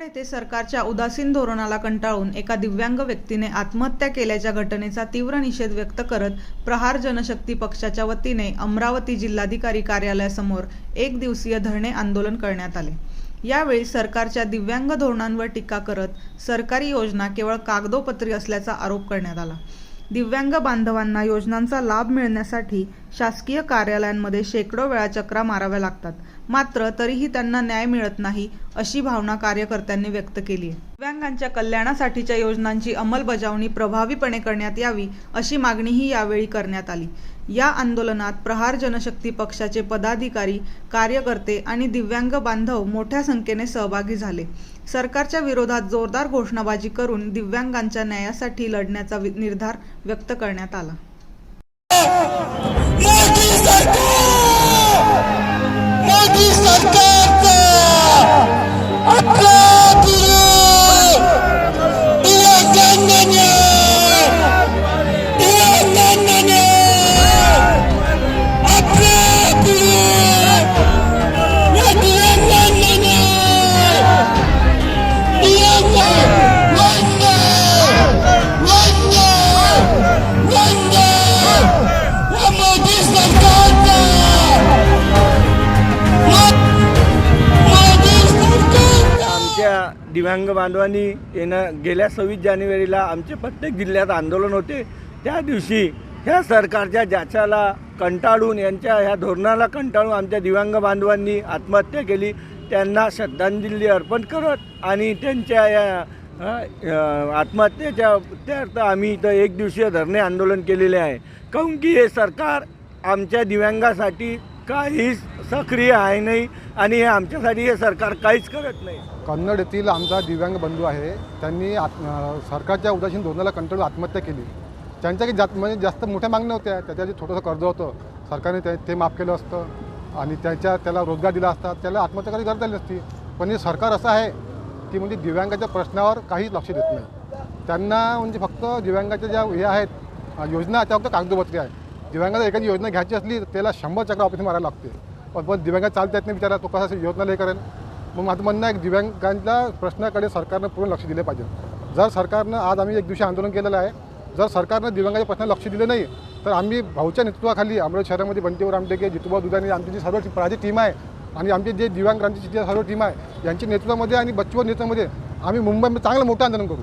येथे सरकारच्या उदासीन धोरणाला कंटाळून एका दिव्यांग व्यक्तीने आत्महत्या केल्याच्या घटनेचा तीव्र निषेध व्यक्त करत प्रहार जनशक्ती पक्षाच्या वतीने अमरावती जिल्हाधिकारी कार्यालयासमोर एक दिवसीय धरणे आंदोलन करण्यात आले. यावेळी सरकारच्या दिव्यांग धोरणांवर टीका करत सरकारी योजना केवळ कागदोपत्री असल्याचा आरोप करण्यात आला. दिव्यांग बांधवांना योजनांचा लाभ मिळण्यासाठी शासकीय कार्यालयांमध्ये शेकडो वेळा चक्रा माराव्या लागतात. मात्र तरीही त्यांना न्याय मिळत नाही अशी भावना कार्यकर्त्यांनी व्यक्त केली आहे. दिव्यांगांच्या कल्याणासाठीच्या योजनांची अंमलबजावणी प्रभावीपणे करण्यात यावी अशी मागणीही यावेळी करण्यात आली. या आंदोलनात प्रहार जनशक्ती पक्षाचे पदाधिकारी कार्यकर्ते आणि दिव्यांग बांधव मोठ्या संख्येने सहभागी झाले. सरकारच्या विरोधात जोरदार घोषणाबाजी करून दिव्यांगांच्या न्यायासाठी लढण्याचा निर्धार व्यक्त करण्यात आला मोदी सरकार मोदी सरकार! दिव्यांग बांधवांनी येणं गेल्या सव्वीस जानेवारीला आमचे प्रत्येक जिल्ह्यात आंदोलन होते. त्या दिवशी ह्या सरकारच्या ज्याच्याला कंटाळून यांच्या ह्या धोरणाला कंटाळून आमच्या दिव्यांग बांधवांनी आत्महत्या केली त्यांना श्रद्धांजली अर्पण करत आणि त्यांच्या या आत्महत्येच्या त्यार्थ आम्ही इथं एक दिवसीय धरणे आंदोलन केलेले आहे. काऊन की हे सरकार आमच्या दिव्यांगासाठी काहीच सक्रिय आहे नाही आणि हे आमच्यासाठी हे सरकार काहीच करत नाही. कन्नड येथील आमचा दिव्यांग बंधू आहे. त्यांनी आत अं, सरकारच्या उदासीन धोरणाला कंटाळून आत्महत्या केली. त्यांच्या काही जात म्हणजे जास्त मोठ्या मागण्या होत्या. त्याच्या जे कर्ज होतं. सरकारने ते ते माफ केलं असतं. आणि त्याच्या त्याला रोजगार दिला असता. त्याला आत्महत्या कधी गरज आली नसती. पण हे सरकार असं आहे की म्हणजे दिव्यांगाच्या प्रश्नावर काहीच लक्ष देत नाही. त्यांना म्हणजे फक्त दिव्यांगाच्या ज्या हे आहेत योजना त्या फक्त कागदोपत्री आहे दिव्यांगाला एखादी योजना घ्यायची असली तर त्याला शंभर चक्र ऑफिस मारायला लागते. पण पण दिव्यांग चालता येत नाही बिचारा तो कसा योजना लय करेल. मग माझं म्हणणं आहे दिव्यांगांच्या प्रश्नाकडे सरकारनं पूर्ण लक्ष दिले पाहिजे. जर सरकारनं आज आम्ही एक दिवशी आंदोलन केलेलं आहे जर सरकारनं दिव्यांगाच्या प्रश्नाला लक्ष दिलं नाही तर आम्ही भाऊच्या नेतृत्वाखाली अमरावती शहरामध्ये बंटीवर आमटेके जितुबा दुधाने आमची जी सर्व प्राची टीम आहे आणि आमची जे दिव्यांगांची जी सर्व टीम आहे यांच्या नेतृत्वामध्ये आणि बच्चूवर नेतृत्वामध्ये आम्ही मुंबईमध्ये चांगलं मोठं आंदोलन करू.